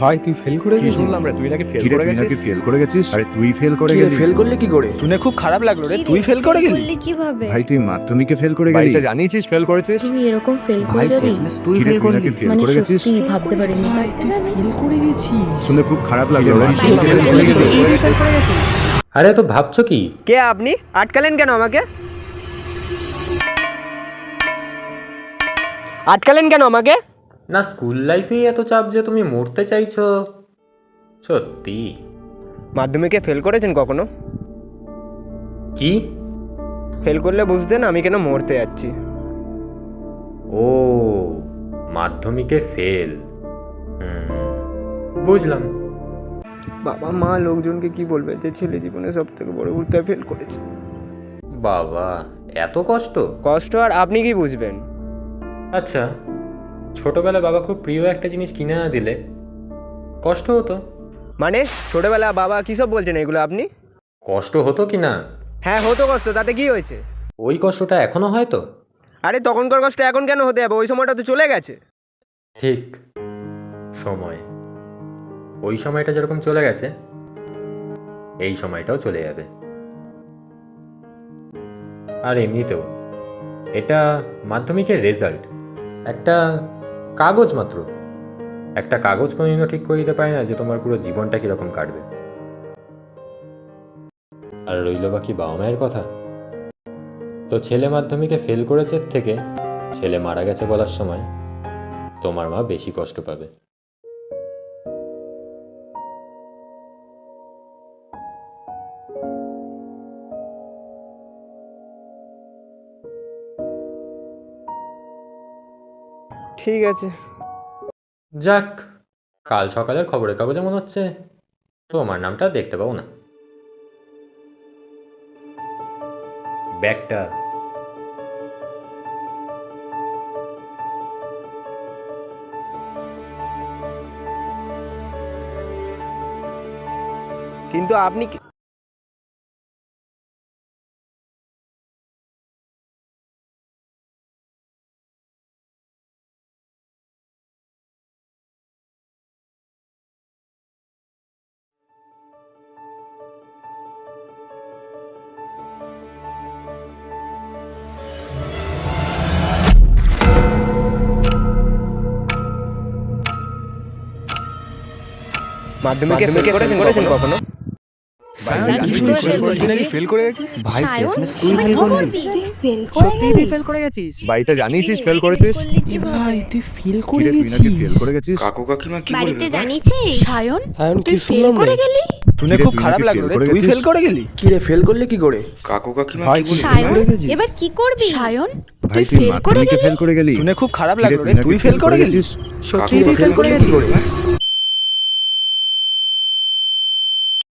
ভাই তুই ফেল করে কি গেছিস? শুনলাম রে তুই নাকি ফেল কিরে করে তুই নাকি গেছিস? ফেল করে গেছিস? আরে তুই ফেল করে গেলি। ফেল করলে কি করে? শুনে খুব খারাপ লাগল রে তুই ফেল করে গেলি। করলি কীভাবে? ভাই তুই মাধ্যমিকে ফেল করে গেলি। বাড়িতে জানিয়েছিস ফেল করেছিস? তুমি এরকম ফেল ভাই করে যাবি শেষমেশ তুই কিরে ফেল তুই করলি। নাকি ফেল মানে করে গেছিস? সত্যি ভাবতে পারিনি। ভাই তুই ফেল করে গেছিস। শুনে খুব খারাপ লাগল রে ভাই, ফেল করে তুই গেলি ফেল করে গেছিস। আরে তো ভাবছ কি? কে আপনি? আটকালেন কেন আমাকে? আটকালেন কেন আমাকে? না স্কুল লাইফেই এত চাপ যে তুমি মরতে চাইছো। সত্যি? মাধ্যমিকে ফেল করেছেন কখনো? কি? ফেল করলে বুঝতেন আমি কেন মরতে যাচ্ছি। ও মাধ্যমিকে ফেল বুঝলাম। বাবা মা লোকজনকে কি বলবে যে ছেলে জীবনে সব থেকে বড় পরীক্ষায় ফেল করেছে? বাবা এত কষ্ট? কষ্ট আর আপনি কি বুঝবেন? আচ্ছা। ছোটবেলা বাবা খুব প্রিয় একটা জিনিস কিনে না দিলে কষ্ট হতো। মানে? ছোটবেলা বাবা কী সব বলছেন এগুলো আপনি? কষ্ট হতো কি না? হ্যাঁ হতো কষ্ট তাতে কি হয়েছে? ওই কষ্টটা এখনও হয় তো? আরে তখনকার কষ্ট এখন কেন হতে যাবে? ওই সময়টা তো চলে গেছে। ঠিক সময়। ওই সময়টা যেরকম চলে গেছে এই সময়টাও চলে যাবে। আর এমনিতেও এটা মাধ্যমিকের রেজাল্ট একটা কাগজ মাত্র। একটা কাগজ কোনোদিনও ঠিক করে দিতে পারে না যে তোমার পুরো জীবনটা কীরকম কাটবে। আর রইল বাকি বাবা মায়ের কথা। তো ছেলে মাধ্যমিকে ফেল করেছে থেকে ছেলে মারা গেছে বলার সময়, তোমার মা বেশি কষ্ট পাবে। ঠিক আছে। যাক কাল সকালের খবরের কাগজে মনে হচ্ছে তোমার নামটা দেখতে পাবো না। ব্যাগটা। কিন্তু আপনি তুই ফেল করে গেলি? বাড়িতে জানিয়েছিস ফেল করেছিস? ভাই তুই ফেল করে কিরে তুই নাকি ফেল গেছিস? কাকু কাকিমা কি বাড়িতে জানিয়েছিস সায়ন সায়ন তুই ফেল করে গেলি? শুনে খুব খারাপ লাগল রে তুই ফেল করে গেলি? কি রে ফেল করলে কি করে? কাকু কাকিমা কি? সায়ন করে এবার কি করবি? সায়ন ভাই তুই ফেল করে মাধ্যমিকে গেলি? ফেল করে গেলি? শুনে খুব খারাপ কিরে, লাগল তুই রে তুই ফেল করে গেছিস? সত্যি তুই ফেল করে গেছিস?